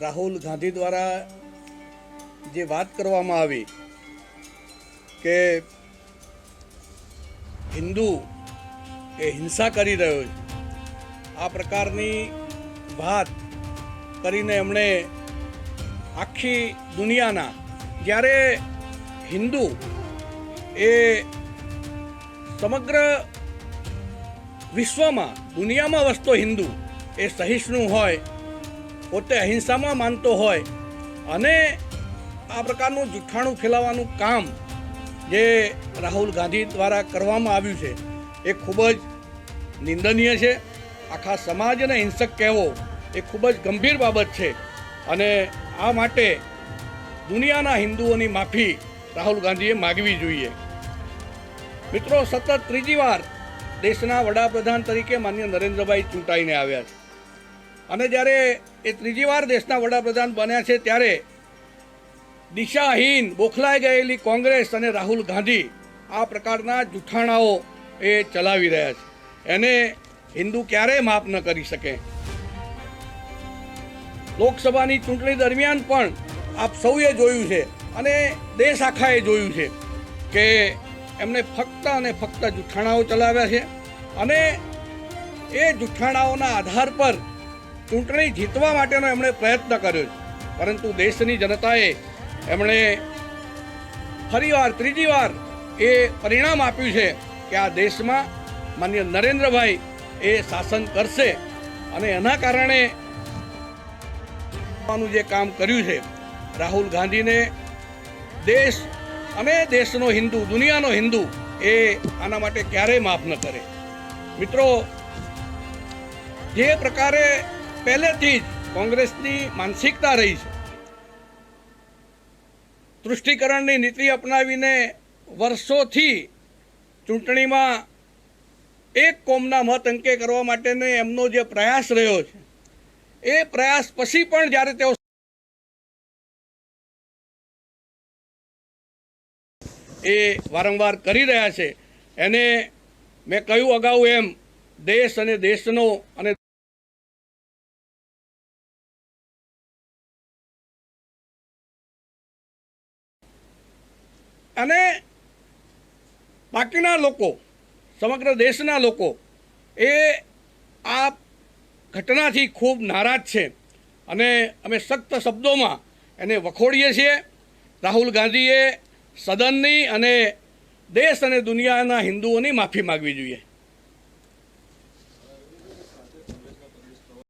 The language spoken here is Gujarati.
રાહુલ ગાંધી દ્વારા જે વાત કરવામાં આવી કે હિન્દુ એ હિંસા કરી રહ્યો છે, આ પ્રકારની વાત કરીને એમણે આખી દુનિયાના, જ્યારે હિન્દુ એ સમગ્ર વિશ્વમાં, દુનિયામાં વસતો હિન્દુ એ સહિષ્ણુ હોય પોતે અહિંસામાં માનતો હોય અને આ પ્રકારનું જૂઠાણું ફેલાવવાનું કામ જે રાહુલ ગાંધી દ્વારા કરવામાં આવ્યું છે, એ ખૂબ જ નિંદનીય છે. આખા સમાજને હિંસક કહેવો એ ખૂબ જ ગંભીર બાબત છે અને આ માટે દુનિયાના હિન્દુઓની માફી રાહુલ ગાંધીએ માગવી જોઈએ. મિત્રો, સતત ત્રીજી વાર દેશના વડાપ્રધાન તરીકે માન્ય નરેન્દ્રભાઈ ચૂંટાઈને આવ્યા છે. અને જ્યારે એ ત્રીજી વાર દેશના વડાપ્રધાન બન્યા છે, ત્યારે દિશાહીન બોખલાઈ ગયેલી કોંગ્રેસ અને રાહુલ ગાંધી આ પ્રકારના જૂઠાણાઓ એ ચલાવી રહ્યા છે. એને હિન્દુ ક્યારેય માફ ન કરી શકે. લોકસભાની ચૂંટણી દરમિયાન પણ આપ સૌએ જોયું છે અને દેશ આખાએ જોયું છે કે એમણે ફક્ત અને ફક્ત જુઠ્ઠાણાઓ ચલાવ્યા છે અને એ જુઠ્ઠાણાઓના આધાર પર ચૂંટણી જીતવા માટેનો એમણે પ્રયત્ન કર્યો છે. પરંતુ દેશની જનતાએ એમણે ફરીવાર ત્રીજી વાર એ પરિણામ આપ્યું છે કે આ દેશમાં માન્ય નરેન્દ્રભાઈ એ શાસન કરશે અને એના કારણે જે કામ કર્યું છે, રાહુલ ગાંધીને દેશ અને દેશનો હિન્દુ, દુનિયાનો હિન્દુ એ આના માટે ક્યારેય માફ ન કરે. મિત્રો, જે પ્રકારે પહેલેથી જ કોંગ્રેસની માનસિકતા રહી છે. તૃષ્ટિકરણની નીતિ અપનાવીને વર્ષોથી ચૂંટણીમાં એક કોમના મત અંકે કરવા માટેનો એમનો જે પ્રયાસ રહ્યો છે, એ પ્રયાસ પછી પણ જ્યારે તેઓ એ વારંવાર કરી રહ્યા છે, એને મેં કહ્યું અગાઉ એમ, દેશ અને દેશનો અને અને બાકીના લોકો, સમગ્ર દેશના લોકો, એ આ ઘટનાથી ખૂબ નારાજ છે. અને અમે સખ્ત શબ્દોમાં એને વખોડીએ છીએ. રાહુલ ગાંધીએ સદનની અને દેશ અને દુનિયાના હિન્દુઓની માફી માગવી જોઈએ.